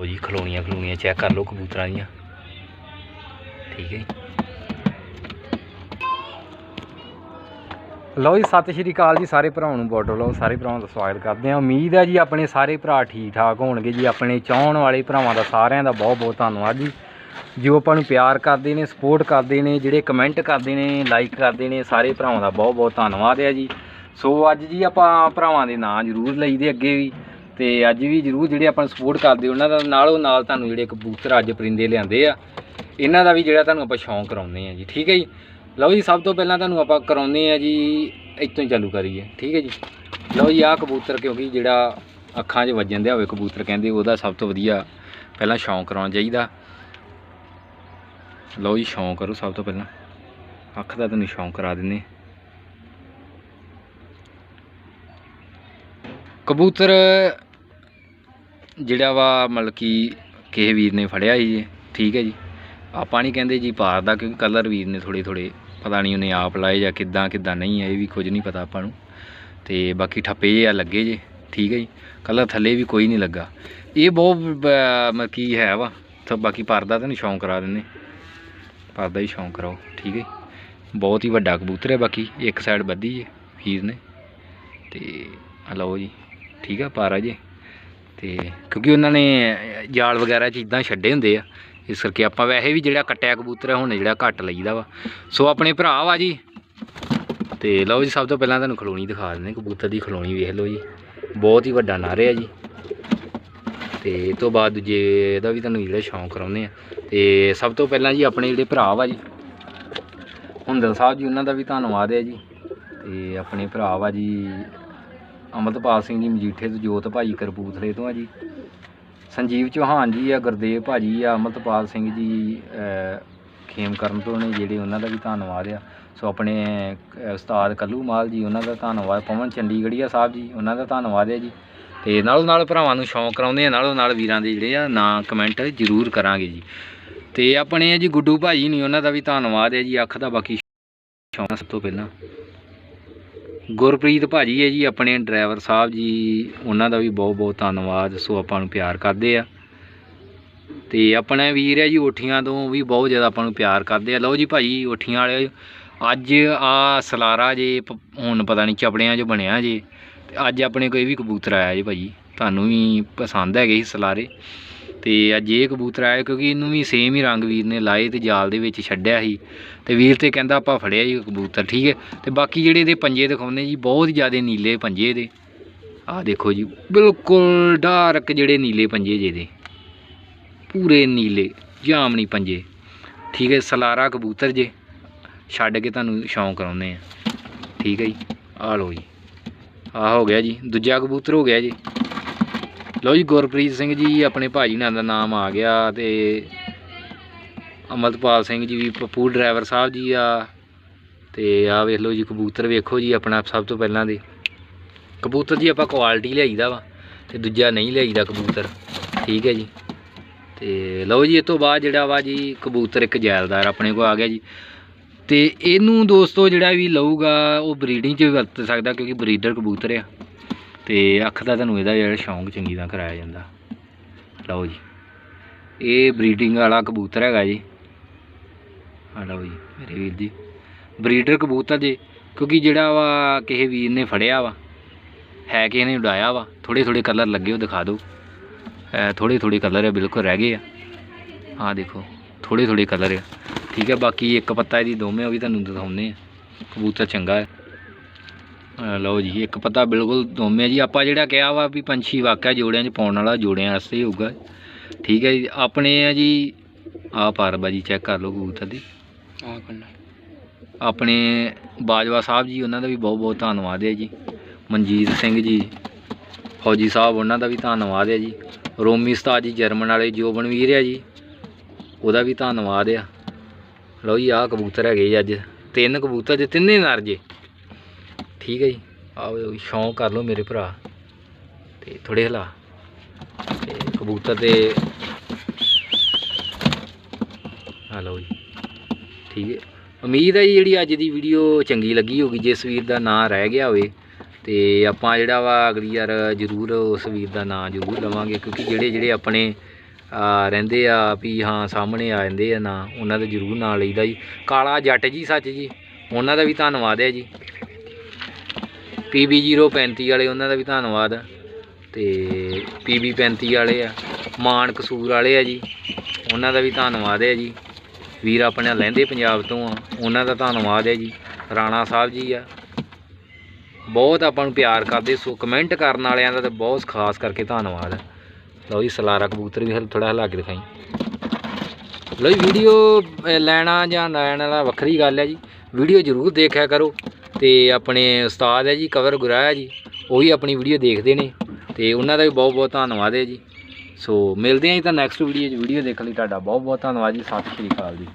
ਉਹ ਜੀ, ਖਲੋਣੀਆਂ ਖਲੋਣੀਆਂ ਚੈੱਕ ਕਰ ਲਓ ਕਬੂਤਰਾਂ ਦੀਆਂ। ਠੀਕ ਹੈ ਲਓ ਜੀ, ਸਤਿ ਸ਼੍ਰੀ ਅਕਾਲ ਜੀ ਸਾਰੇ ਭਰਾਵਾਂ ਨੂੰ ਬਾਰਡਰ ਲਓ, ਸਾਰੇ ਭਰਾਵਾਂ ਦਾ ਸਵਾਗਤ ਕਰਦੇ ਹਾਂ। ਉਮੀਦ ਹੈ ਜੀ ਆਪਣੇ ਸਾਰੇ ਭਰਾ ਠੀਕ ਠਾਕ ਹੋਣਗੇ ਜੀ। ਆਪਣੇ ਚਾਹਣ ਵਾਲੇ ਭਰਾਵਾਂ ਦਾ ਸਾਰਿਆਂ ਦਾ ਬਹੁਤ ਬਹੁਤ ਧੰਨਵਾਦ ਜੀ। ਜੋ ਆਪਾਂ ਨੂੰ ਪਿਆਰ ਕਰਦੇ ਨੇ ਸਪੋਰਟ ਕਰਦੇ ਨੇ, ਜਿਹੜੇ ਕਮੈਂਟ ਕਰਦੇ ਨੇ ਲਾਈਕ ਕਰਦੇ ਨੇ, ਸਾਰੇ ਭਰਾਵਾਂ ਦਾ ਬਹੁਤ ਬਹੁਤ ਧੰਨਵਾਦ ਹੈ ਜੀ। ਸੋ ਅੱਜ ਜੀ ਆਪਾਂ ਭਰਾਵਾਂ ਦੇ ਨਾਂ ਜ਼ਰੂਰ ਲਈਦੇ ਅੱਗੇ ਵੀ। ਤੇ ਅੱਜ ਵੀ ਜ਼ਰੂਰ ਜਿਹੜੇ ਆਪਾਂ ਨੂੰ ਸਪੋਰਟ ਕਰਦੇ ਉਹਨਾਂ ਦਾ ਨਾਲੋਂ ਨਾਲ ਤੁਹਾਨੂੰ ਜਿਹੜੇ ਕਬੂਤਰ ਅੱਜ ਪਰਿੰਦੇ ਲਿਆਂਦੇ ਆ, ਇਹਨਾਂ ਦਾ ਵੀ ਜਿਹੜਾ ਤੁਹਾਨੂੰ ਆਪਾਂ ਸ਼ੌਂਕ ਕਰਾਉਂਦੇ ਆ ਜੀ, ਠੀਕ ਹੈ ਜੀ? ਲਓ ਜੀ, ਸਭ ਤੋਂ ਪਹਿਲਾਂ ਤੁਹਾਨੂੰ ਆਪਾਂ ਕਰਾਉਂਦੇ ਆ ਜੀ, ਇੱਥੋਂ ਹੀ ਚਾਲੂ ਕਰੀਏ, ਠੀਕ ਹੈ ਜੀ? ਲਓ ਜੀ, ਆਹ ਕਬੂਤਰ ਕਿਉਂਕਿ ਜਿਹੜਾ ਅੱਖਾਂ 'ਚ ਵੱਜਣ ਦਿਆ ਹੋਵੇ ਕਬੂਤਰ ਕਹਿੰਦੇ, ਉਹਦਾ ਸਭ ਤੋਂ ਵਧੀਆ ਪਹਿਲਾਂ ਸ਼ੌਂਕ ਕਰਾਉਣਾ ਚਾਹੀਦਾ। ਲਓ ਜੀ, ਸ਼ੌਂਕ ਕਰੋ ਸਭ ਤੋਂ ਪਹਿਲਾਂ। ਅੱਖ ਦਾ ਤੁਹਾਨੂੰ ਸ਼ੌਂਕ ਕਰਾ ਦਿੰਨੇ ਕਬੂਤਰ ਜਿਹੜਾ ਵਾ ਮਤਲਬ ਕਿ ਕਿਸੇ ਵੀਰ ਨੇ ਫੜਿਆ ਸੀ ਜੀ ਠੀਕ ਹੈ ਜੀ। ਆਪਾਂ ਨਹੀਂ ਕਹਿੰਦੇ ਜੀ ਪਾਰ ਦਾ, ਕਿਉਂਕਿ ਕਲਰ ਵੀਰ ਨੇ ਥੋੜੇ ਥੋੜੇ ਪਤਾ ਨਹੀਂ ਉਹਨੇ ਆਪ ਲਾਏ ਜਾਂ ਕਿੱਦਾਂ ਕਿੱਦਾਂ ਨਹੀਂ ਹੈ, ਇਹ ਵੀ ਕੁਝ ਨਹੀਂ ਪਤਾ ਆਪਾਂ ਨੂੰ। ਤੇ ਬਾਕੀ ਠੱਪੇ ਜੇ ਆ ਲੱਗੇ ਜੇ, ਠੀਕ ਹੈ ਜੀ। ਕਲਰ ਥੱਲੇ ਵੀ ਕੋਈ ਨਹੀਂ ਲੱਗਾ। ਇਹ ਬਹੁਤ ਮਤਲਬ ਕੀ ਹੈ ਵਾ। ਤਾਂ ਬਾਕੀ ਪਰਦਾ ਤਾਂ ਨਹੀਂ ਸ਼ੌਂਕ ਕਰਾ ਦਿੰਦੇ। ਪਰਦਾ ਹੀ ਸ਼ੌਂਕ ਕਰਾਓ, ਠੀਕ ਹੈ ਜੀ। ਬਹੁਤ ਹੀ ਵੱਡਾ ਕਬੂਤਰ ਹੈ ਬਾਕੀ, ਇੱਕ ਸਾਈਡ ਵੱਧੀ ਜੇ ਵੀਰ ਨੇ। ਤੇ ਲਓ ਜੀ, ਠੀਕ ਆ ਪਾਰਾ ਜੀ। ਤੇ ਕਿਉਂਕਿ ਉਹਨਾਂ ਨੇ ਜਾਲ ਵਗੈਰਾ ਚ ਇਦਾਂ ਛੱਡੇ ਹੁੰਦੇ ਆ। ਇਸ ਕਰਕੇ ਆਪਾਂ ਵੈਸੇ ਵੀ ਜਿਹੜਾ ਕੱਟਿਆ ਕਬੂਤਰ ਹੈ ਹੁਣ ਜਿਹੜਾ ਘੱਟ ਲਈਦਾ ਵਾ। ਸੋ ਆਪਣੇ ਭਰਾ ਵਾ ਜੀ। ਤੇ ਲਓ ਜੀ, ਸਭ ਤੋਂ ਪਹਿਲਾਂ ਤੁਹਾਨੂੰ ਖਲੋਣੀ ਦਿਖਾ ਦਿੰਦੇ ਕਬੂਤਰ ਦੀ ਖਲੋਣੀ ਵੇਖ ਲਓ ਜੀ। ਬਹੁਤ ਹੀ ਵੱਡਾ ਨਾਰੇ ਆ ਜੀ। ਤੇ ਇਹ ਤੋਂ ਬਾਅਦ ਦੂਜੇ ਇਹਦਾ ਵੀ ਤੁਹਾਨੂੰ ਜਿਹੜਾ ਸ਼ੌਂਕ ਕਰਾਉਂਦੇ ਆ ਤੇ ਸਭ ਤੋਂ ਪਹਿਲਾਂ ਜੀ ਆਪਣੇ ਜਿਹੜੇ ਭਰਾ ਵਾ ਜੀ। ਹੁੰਦਲ ਸਾਹਿਬ ਜੀ, ਉਹਨਾਂ ਦਾ ਵੀ ਧੰਨਵਾਦ ਹੈ ਜੀ। ਤੇ ਆਪਣੇ ਭਰਾ ਵਾ ਜੀ ਅਮਰਤਪਾਲ ਸਿੰਘ ਜੀ ਮਜੀਠੇ ਤੋਂ ਜੋਤ ਭਾਜੀ ਕਰਪੂਥਲੇ ਤੋਂ ਆ ਜੀ। ਸੰਜੀਵ ਚੌਹਾਨ ਜੀ ਆ ਗੁਰਦੇਵ ਭਾਜੀ ਆ ਅਮਰਤਪਾਲ ਸਿੰਘ ਜੀ ਅਹ, ਖੇਮਕਰਨ ਤੋਂ ਨੇ ਜਿਹੜੇ ਉਹਨਾਂ ਦਾ ਵੀ ਧੰਨਵਾਦ ਆ। ਸੋ ਆਪਣੇ ਉਸਤਾਦ ਕੱਲੂ ਮਾਲ ਜੀ ਉਹਨਾਂ ਦਾ ਧੰਨਵਾਦ। ਪਵਨ ਚੰਡੀਗੜ੍ਹੀਆ ਸਾਹਿਬ ਜੀ ਉਹਨਾਂ ਦਾ ਧੰਨਵਾਦ ਹੈ ਜੀ। ਤੇ ਨਾਲੋਂ ਨਾਲ ਭਰਾਵਾਂ ਨੂੰ ਸ਼ੌਂਕ ਕਰਾਉਂਦੇ ਆ ਨਾਲੋਂ ਨਾਲ ਵੀਰਾਂ ਦੇ ਜਿਹੜੇ ਆ ਨਾਂ ਕਮੈਂਟ ਜ਼ਰੂਰ ਕਰਾਂਗੇ ਜੀ। ਤੇ ਆਪਣੇ ਆ ਜੀ ਗੁੱਡੂ ਭਾਜੀ ਨਹੀਂ ਉਹਨਾਂ ਦਾ ਵੀ ਧੰਨਵਾਦ ਹੈ ਜੀ ਅੱਖ ਦਾ ਬਾਕੀ ਸ਼ੌਂਕ ਸਭ ਤੋਂ ਪਹਿਲਾਂ। ਗੁਰਪ੍ਰੀਤ ਭਾਜੀ ਹੈ ਜੀ, ਆਪਣੇ ਡਰਾਈਵਰ ਸਾਹਿਬ ਜੀ, ਉਹਨਾਂ ਦਾ ਵੀ ਬਹੁਤ ਬਹੁਤ ਧੰਨਵਾਦ। ਸੋ ਆਪਾਂ ਨੂੰ ਪਿਆਰ ਕਰਦੇ ਆ। ਤੇ ਆਪਣਾ ਵੀਰ ਹੈ ਜੀ ਓਠੀਆਂ ਤੋਂ ਵੀ ਬਹੁਤ ਜ਼ਿਆਦਾ ਆਪਾਂ ਨੂੰ ਪਿਆਰ ਕਰਦੇ ਆ। ਲਓ ਜੀ ਭਾਜੀ ਓਠੀਆਂ ਵਾਲੇ, ਅੱਜ ਆ ਸਲਾਰਾ ਜੇ, ਪ- ਹੁਣ ਪਤਾ ਨਹੀਂ ਚਪੜਿਆਂ 'ਚ ਬਣਿਆ ਜੇ। ਤੇ ਅੱਜ ਆਪਣੇ ਕੋਈ ਵੀ ਕਬੂਤਰ ਆਇਆ ਜੀ ਭਾਜੀ, ਤੁਹਾਨੂੰ ਵੀ ਪਸੰਦ ਹੈਗੇ ਸੀ ਸਲਾਰੇ। ਤੇ ਅੱਜ ਇਹ ਕਬੂਤਰ ਆਇਆ ਕਿਉਂਕਿ ਇਹਨੂੰ ਵੀ ਸੇਮ ਹੀ ਰੰਗ ਵੀਰ ਨੇ ਲਾਏ ਤੇ ਜਾਲ ਦੇ ਵਿੱਚ ਛੱਡਿਆ ਸੀ। ਤੇ ਵੀਰ ਤੇ ਕਹਿੰਦਾ ਆਪਾਂ ਫੜਿਆ ਜੀ ਕਬੂਤਰ, ਠੀਕ ਹੈ? ਤੇ ਬਾਕੀ ਜਿਹੜੇ ਇਹਦੇ ਪੰਜੇ ਦਿਖਾਉਂਦੇ ਜੀ, ਬਹੁਤ ਜ਼ਿਆਦਾ ਨੀਲੇ ਪੰਜੇ ਇਹਦੇ। ਆਹ ਦੇਖੋ ਜੀ, ਬਿਲਕੁਲ ਡਾਰਕ ਜਿਹੜੇ ਨੀਲੇ ਪੰਜੇ ਜੇ ਦੇ ਪੂਰੇ ਨੀਲੇ ਜਾਮਣੀ ਪੰਜੇ। ਠੀਕ ਹੈ, ਸਲਾਰਾ ਕਬੂਤਰ ਜੇ। ਛੱਡ ਕੇ ਤੁਹਾਨੂੰ ਸ਼ੌਂਕ ਕਰਾਉਂਦੇ ਆ ਠੀਕ ਹੈ ਜੀ, ਆਹ ਲਓ ਜੀ। ਆਹ ਹੋ ਗਿਆ ਜੀ, ਦੂਜਾ ਕਬੂਤਰ ਹੋ ਗਿਆ ਜੀ। ਲਓ ਜੀ, ਗੁਰਪ੍ਰੀਤ ਸਿੰਘ ਜੀ, ਆਪਣੇ ਭਾਜੀ ਨਾਲ ਦਾ ਨਾਮ ਆ ਗਿਆ ਤੇ ਅਮਰਪਾਲ ਸਿੰਘ ਜੀ ਵੀ ਪੱਪੂ ਡਰਾਈਵਰ ਸਾਹਿਬ ਜੀ ਆ ਤੇ ਆ ਵੇਖ ਲਓ ਜੀ, ਕਬੂਤਰ ਵੇਖੋ ਜੀ, ਆਪਣਾ ਸਭ ਤੋਂ ਪਹਿਲਾਂ ਦੇ। ਕਬੂਤਰ ਜੀ, ਆਪਾਂ ਕੁਆਲਿਟੀ ਲਿਆਈਦਾ ਵਾ ਤੇ ਦੂਜਾ ਨਹੀਂ ਲਿਆਈਦਾ ਕਬੂਤਰ, ਠੀਕ ਹੈ ਜੀ। ਤੇ ਲਓ ਜੀ, ਇਹ ਤੋਂ ਬਾਅਦ ਜਿਹੜਾ ਵਾ ਜੀ, ਕਬੂਤਰ ਇੱਕ ਜੈਲਦਾਰ ਆਪਣੇ ਕੋਲ ਆ ਗਿਆ ਜੀ। ਤੇ ਇਹਨੂੰ ਦੋਸਤੋ ਜਿਹੜਾ ਵੀ ਲਊਗਾ, ਉਹ ਬਰੀਡਿੰਗ 'ਚ ਵਰਤ ਸਕਦਾ ਕਿਉਂਕਿ ਬਰੀਡਰ ਕਬੂਤਰ ਆ। ਤੇ ਅੱਖ ਦਾ ਤੁਹਾਨੂੰ ਇਹਦਾ ਜਿਹੜਾ ਸ਼ੌਂਕ ਚੰਗੀ ਤਰ੍ਹਾਂ ਕਰਾਇਆ ਜਾਂਦਾ। ਲਓ ਜੀ। ਇਹ ਬਰੀਡਿੰਗ ਵਾਲਾ ਕਬੂਤਰ ਹੈਗਾ ਜੀ। ਆ ਲਓ ਜੀ, ਮੇਰੇ ਵੀਰ ਜੀ। ਬਰੀਡਰ ਕਬੂਤਰ ਜੀ, ਕਿਉਂਕਿ ਜਿਹੜਾ ਵਾ ਕਿਸੇ ਵੀਰ ਨੇ ਫੜਿਆ ਵਾ, ਹੈ ਕਿਸੇ ਨੇ ਉਡਾਇਆ ਵਾ ਥੋੜੇ ਥੋੜੇ ਕਲਰ ਲੱਗੇ, ਉਹ ਦਿਖਾ ਦਿਓ। ਥੋੜੇ ਥੋੜੇ ਕਲਰ ਹੈ ਬਿਲਕੁਲ ਰਹਿ ਗਏ ਆ। ਆਹ ਦੇਖੋ ਥੋੜੇ ਥੋੜੇ ਕਲਰ ਆ। ਠੀਕ ਹੈ ਬਾਕੀ ਇੱਕ ਪੱਤਾ ਇਹਦੀ ਦੋਵੇਂ ਉਹ ਵੀ ਤੁਹਾਨੂੰ ਦਿਖਾਉਂਦੇ ਆ। ਕਬੂਤਰ ਚੰਗਾ ਹੈ ਲਓ ਜੀ ਇੱਕ ਪੱਤਾ ਬਿਲਕੁਲ ਦੋਵੇਂ ਜੀ। ਆਪਾਂ ਜਿਹੜਾ ਕਿਹਾ ਵਾ ਵੀ ਪੰਛੀ ਵਾਕਿਆ ਜੋੜਿਆਂ 'ਚ ਪਾਉਣ ਵਾਲਾ ਜੋੜਿਆਂ ਵਾਸਤੇ ਹੀ ਹੋਊਗਾ। ਠੀਕ ਹੈ ਜੀ ਆਪਣੇ ਆ ਜੀ ਆਹ ਪਾਰਬਾਜੀ ਚੈੱਕ ਕਰ ਲਓ ਕਬੂਤਰ ਦੀ। ਆ ਕਰਨਾ ਆਪਣੇ ਬਾਜਵਾ ਸਾਹਿਬ ਜੀ ਉਹਨਾਂ ਦਾ ਵੀ ਬਹੁਤ ਬਹੁਤ ਧੰਨਵਾਦ ਹੈ ਜੀ। ਮਨਜੀਤ ਸਿੰਘ ਜੀ ਫੌਜੀ ਸਾਹਿਬ ਉਹਨਾਂ ਦਾ ਵੀ ਧੰਨਵਾਦ ਹੈ ਜੀ। ਰੋਮੀ ਉਸਤਾਦ ਜੀ ਜਰਮਨ ਵਾਲੇ ਜੋਬਨਵੀਰ ਹੈ ਜੀ ਉਹਦਾ ਵੀ ਧੰਨਵਾਦ ਆ। ਲਓ ਜੀ ਆਹ ਕਬੂਤਰ ਹੈਗੇ ਜੀ ਅੱਜ। ਤਿੰਨ ਕਬੂਤਰ ਜੇ ਤਿੰਨੇ ਨਰ ਜੇ। ਠੀਕ ਹੈ ਜੀ। ਆਓ ਸ਼ੌਂਕ ਕਰ ਲਓ ਮੇਰੇ ਭਰਾ। ਤੇ ਥੋੜੇ ਹਲਾ ਤੇ ਕਬੂਤਰ ਤੇ ਆ ਲਓ ਜੀ। ਠੀਕ ਹੈ। ਉਮੀਦ ਹੈ ਜੀ ਜਿਹੜੀ ਅੱਜ ਦੀ ਵੀਡੀਓ ਚੰਗੀ ਲੱਗੀ ਹੋਗੀ ਜੇ ਸਵੀਰ ਦਾ ਨਾਂ ਰਹਿ ਗਿਆ ਹੋਵੇ ਤੇ ਆਪਾਂ ਜਿਹੜਾ ਵਾ ਅਗਲੀ ਯਾਰ ਜ਼ਰੂਰ ਉਸ ਵੀਰ ਦਾ ਨਾਂ ਜ਼ਰੂਰ ਲਵਾਂਗੇ। ਕਿਉਂਕਿ ਜਿਹੜੇ ਜਿਹੜੇ ਆਪਣੇ ਰਹਿੰਦੇ ਆ ਵੀ ਹਾਂ, ਸਾਹਮਣੇ ਆ ਜਾਂਦੇ ਆ ਨਾਂ, ਉਹਨਾਂ ਦਾ ਜ਼ਰੂਰ ਨਾਂ ਲਈਦਾ ਜੀ। ਕਾਲਾ ਜੱਟ ਜੀ, ਸੱਚ ਜੀ। ਉਹਨਾਂ ਦਾ ਵੀ ਧੰਨਵਾਦ ਹੈ ਜੀ। PB 035 ਵਾਲੇ, ਉਹਨਾਂ ਦਾ ਵੀ ਧੰਨਵਾਦ। ਤੇ PB 35 ਵਾਲੇ ਆ, ਮਾਨ ਕਸੂਰ ਵਾਲੇ ਆ ਜੀ, ਉਹਨਾਂ ਦਾ ਵੀ ਧੰਨਵਾਦ ਹੈ ਜੀ। ਵੀਰ ਆਪਣੇ ਲਹਿੰਦੇ ਪੰਜਾਬ ਤੋਂ ਆ, ਉਹਨਾਂ ਦਾ ਧੰਨਵਾਦ ਹੈ ਜੀ। ਰਾਣਾ ਸਾਹਿਬ ਜੀ ਆ। ਬਹੁਤ ਆਪਾਂ ਨੂੰ ਪਿਆਰ ਕਰਦੇ, ਸੋ ਕਮੈਂਟ ਕਰਨ ਵਾਲਿਆਂ ਦਾ ਤਾਂ ਬਹੁਤ ਖਾਸ ਕਰਕੇ ਧੰਨਵਾਦ। ਹੈ ਲਓ ਜੀ, ਸਲਾਰਾ ਕਬੂਤਰ ਵੀ ਥੋੜਾ ਹਿਲਾ ਕੇ ਦਿਖਾਈ। ਲਓ ਜੀ, ਵੀਡੀਓ ਲੈਣਾ ਜਾਂ ਲੈਣ ਵਾਲਾ ਵੱਖਰੀ ਗੱਲ ਹੈ ਜੀ। ਵੀਡੀਓ ਜ਼ਰੂਰ ਦੇਖਿਆ ਕਰੋ। ਤੇ ਆਪਣੇ ਉਸਤਾਦ ਹੈ ਜੀ, ਕਵਰ ਗੁਰਾਇਆ ਜੀ, ਉਹ ਵੀ ਆਪਣੀ ਵੀਡੀਓ ਦੇਖਦੇ ਨੇ ਤੇ ਉਹਨਾਂ ਦਾ ਵੀ ਬਹੁਤ ਬਹੁਤ ਧੰਨਵਾਦ ਹੈ ਜੀ। ਸੋ ਮਿਲਦੇ ਹਾਂ ਜੀ ਤਾਂ ਨੈਕਸਟ ਵੀਡੀਓ 'ਚ ਵੀਡੀਓ ਦੇਖਣ ਲਈ। ਤੁਹਾਡਾ ਬਹੁਤ ਬਹੁਤ ਧੰਨਵਾਦ ਜੀ। ਸਤਿ ਸ਼੍ਰੀ ਅਕਾਲ ਜੀ।